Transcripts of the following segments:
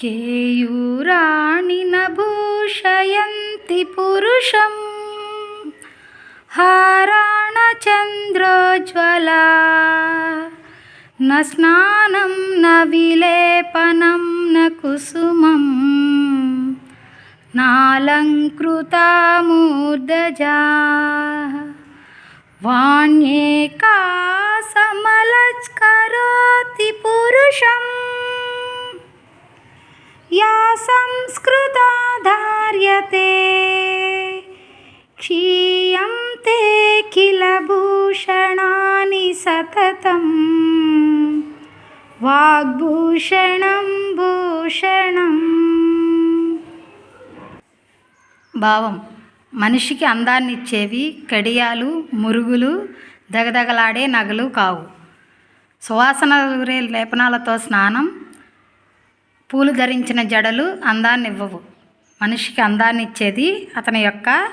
केयूराणि न भूषयन्ति पुरुषं हाराणचन्द्रोज्वला न स्नानं न विलेपनं न कुसुमं नालङ्कृता मूर्धजा वाण्येका का पुरुषम्। या संस्कृता धार्यते क्षीयन्ते किल भूषणानि सततं వాగ్భూషణం భూషణం భావం మనిషికి అందాన్నిచ్చేవి కడియాలు మురుగులు దగదగలాడే నగలు కావు సువాసన ఊరే లేపనాలతో స్నానం పూలు ధరించిన జడలు అందాన్నివ్వవు. మనిషికి అందాన్నిచ్చేది అతని యొక్క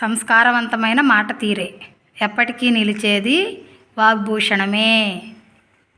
సంస్కారవంతమైన మాట తీరే. ఎప్పటికీ నిలిచేది వాగ్భూషణమే.